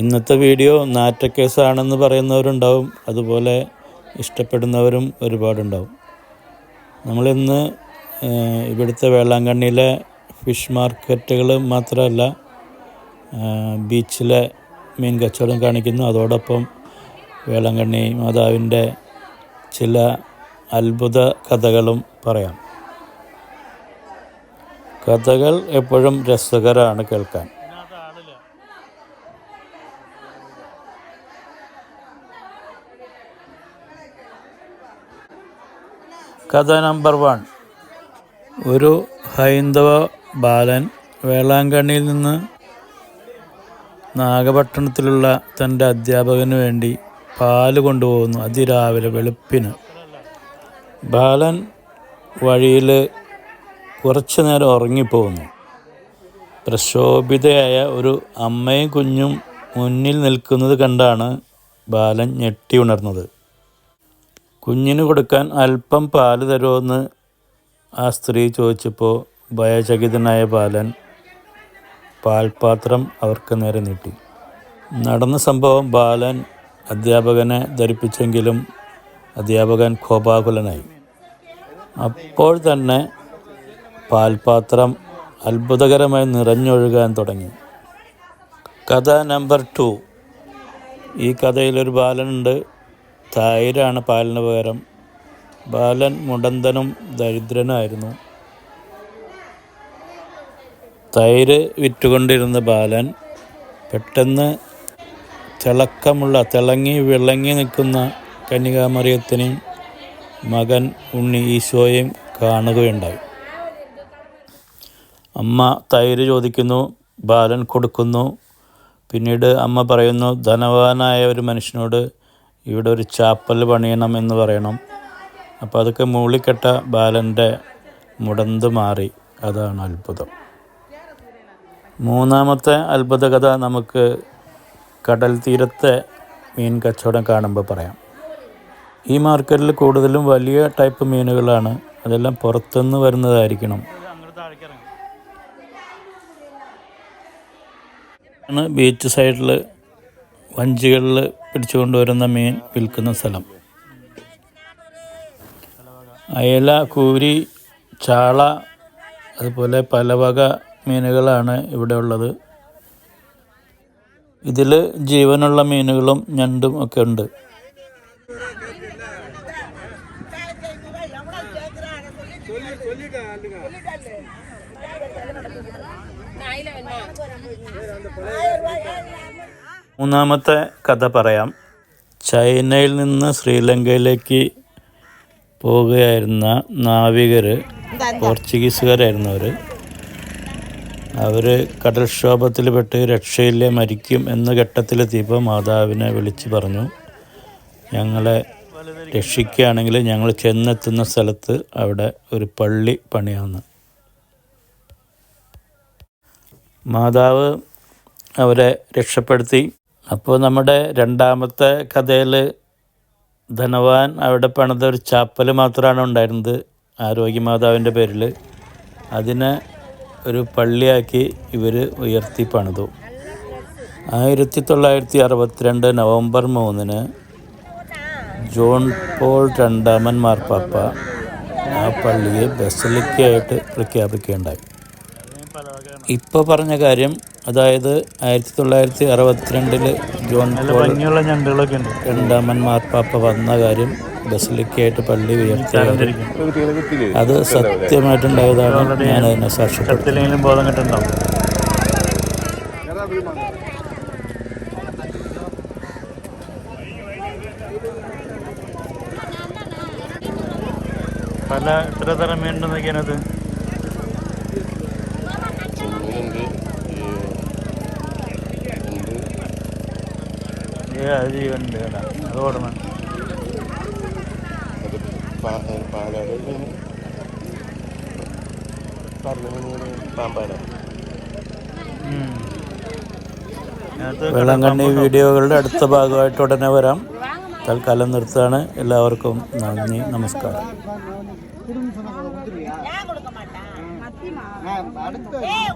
ഇന്നത്തെ വീഡിയോ നാറ്റക്കേസാണെന്ന് പറയുന്നവരുണ്ടാവും അതുപോലെ ഇഷ്ടപ്പെടുന്നവരും ഒരുപാടുണ്ടാവും. നമ്മളിന്ന് ഇവിടുത്തെ വേളാങ്കണ്ണിയിലെ ഫിഷ് മാർക്കറ്റുകൾ മാത്രമല്ല ബീച്ചിലെ മീൻ കച്ചവടം കാണിക്കുന്നു. അതോടൊപ്പം വേളാങ്കണ്ണി മാതാവിന്റെ ചില അത്ഭുത കഥകളും പറയാം. കഥകൾ എപ്പോഴും രസകരമാണ് കേൾക്കാൻ. കഥ നമ്പർ വൺ. ഒരു ഹൈന്ദവ ബാലൻ വേളാങ്കണ്ണിയിൽ നിന്ന് നാഗപട്ടണത്തിലുള്ള തന്റെ അധ്യാപകന് വേണ്ടി പാൽ കൊണ്ടുപോകുന്നു അതിരാവിലെ വെളുപ്പിന്. ബാലൻ വഴിയിൽ കുറച്ചു നേരം ഉറങ്ങിപ്പോകുന്നു. പ്രക്ഷോഭിതയായ ഒരു അമ്മയും കുഞ്ഞും മുന്നിൽ നിൽക്കുന്നത് കണ്ടാണ് ബാലൻ ഞെട്ടി ഉണർന്നത്. കുഞ്ഞിന് കൊടുക്കാൻ അല്പം പാൽ തരുമെന്ന് ആ സ്ത്രീ ചോദിച്ചപ്പോൾ ഭയചകിതനായ ബാലൻ പാൽപാത്രം അവർക്ക് നേരെ നീട്ടി. നടന്ന സംഭവം ബാലൻ അധ്യാപകനെ ധരിപ്പിച്ചെങ്കിലും അധ്യാപകൻ കോപാകുലനായി. അപ്പോൾ തന്നെ പാൽപാത്രം അത്ഭുതകരമായി നിറഞ്ഞൊഴുകാൻ തുടങ്ങി. കഥ നമ്പർ ടു. ഈ കഥയിലൊരു ബാലനുണ്ട്. തൈരാണ് പാലിന് പകരം. ബാലൻ മുടന്തനും ദരിദ്രനായിരുന്നു. തൈര് വിറ്റുകൊണ്ടിരുന്ന ബാലൻ പെട്ടെന്ന് തിളക്കമുള്ള തിളങ്ങി വിളങ്ങി നിൽക്കുന്ന കന്യകാമറിയത്തിനെയും മകൻ ഉണ്ണി ഈശോയും കാണുകയുണ്ടായി. അമ്മ തൈര് ചോദിക്കുന്നു ബാലൻ കൊടുക്കുന്നു. പിന്നീട് അമ്മ പറയുന്നു ധനവാനായ ഒരു മനുഷ്യനോട് ഇവിടെ ഒരു ചാപ്പൽ പണിയണം എന്ന് പറയണം. അപ്പോൾ അതൊക്കെ മൂളിക്കെട്ട ബാലന്റെ മുടന്ത് മാറി. അതാണ് അത്ഭുതം. മൂന്നാമത്തെ അത്ഭുത കഥ നമുക്ക് കടൽ തീരത്തെ മീൻ കച്ചവടം കാണുമ്പോൾ പറയാം. ഈ മാർക്കറ്റിൽ കൂടുതലും വലിയ ടൈപ്പ് മീനുകളാണ്. അതെല്ലാം പുറത്തുനിന്ന് വരുന്നതായിരിക്കണം. ബീച്ച് സൈഡിൽ വഞ്ചികളിൽ പിടിച്ചുകൊണ്ടുവരുന്ന മീൻ വിൽക്കുന്ന സ്ഥലം. അയല കൂരി ചാള അതുപോലെ പല വക മീനുകളാണ് ഇവിടെ ഉള്ളത്. ഇതിൽ ജീവനുള്ള മീനുകളും ഞണ്ടും ഒക്കെ ഉണ്ട്. മൂന്നാമത്തെ കഥ പറയാം. ചൈനയിൽ നിന്ന് ശ്രീലങ്കയിലേക്ക് പോവുകയായിരുന്ന നാവികർ പോർച്ചുഗീസുകാരായിരുന്നു അവർ അവർ കടൽക്ഷോഭത്തിൽപ്പെട്ട് രക്ഷയില്ലേ മരിക്കും എന്ന ഘട്ടത്തിലെത്തിയപ്പോൾ മാതാവിനെ വിളിച്ച് പറഞ്ഞു ഞങ്ങളെ രക്ഷിക്കുകയാണെങ്കിൽ ഞങ്ങൾ ചെന്നെത്തുന്ന സ്ഥലത്ത് അവിടെ ഒരു പള്ളി പണിയാണ് മാതാവ് അവരെ രക്ഷപ്പെടുത്തി. അപ്പോൾ നമ്മുടെ രണ്ടാമത്തെ കഥയിൽ ധനവാൻ അവിടെ പണിത ഒരു ചാപ്പൽ മാത്രമാണ് ഉണ്ടായിരുന്നത് ആരോഗ്യമാതാവിന്റെ പേരിൽ അതിനെ ഒരു പള്ളിയാക്കി ഇവർ ഉയർത്തി പണിതു. ആയിരത്തി തൊള്ളായിരത്തി അറുപത്തിരണ്ട് നവംബർ മൂന്നിന് ജോൺ പോൾ രണ്ടാമൻ മാർപ്പാപ്പ ആ പള്ളിയെ ബസലിക്കയായിട്ട് പ്രഖ്യാപിക്കുകയുണ്ടായി. ഇപ്പോൾ പറഞ്ഞ കാര്യം അതായത് ആയിരത്തി തൊള്ളായിരത്തി അറുപത്തിരണ്ടിൽ ജോൺ ഭംഗിയുള്ള ഞണ്ടുകളൊക്കെ ഉണ്ട്. രണ്ടാമൻ മാർപ്പാപ്പ വന്ന കാര്യം ബസലിക്കയായിട്ട് പള്ളി ഉയർത്തി അത് സത്യമായിട്ടുണ്ടായതാണ് ഞാൻ അതിനെ ബോധം കിട്ടുണ്ടാവും. പല എത്ര തരം മീനുണ്ടെന്നൊക്കെ അത് ജീവനുണ്ട് കേട്ടാ. അത് ഓടണം ഉം. അതിനകത്ത് വെള്ളംകണ്ണി വീഡിയോകളുടെ അടുത്ത ഭാഗമായിട്ട് ഉടനെ വരാം. തൽക്കാലം നിർത്തുകയാണ്. എല്ലാവർക്കും നന്ദി നമസ്കാരം. ஏய்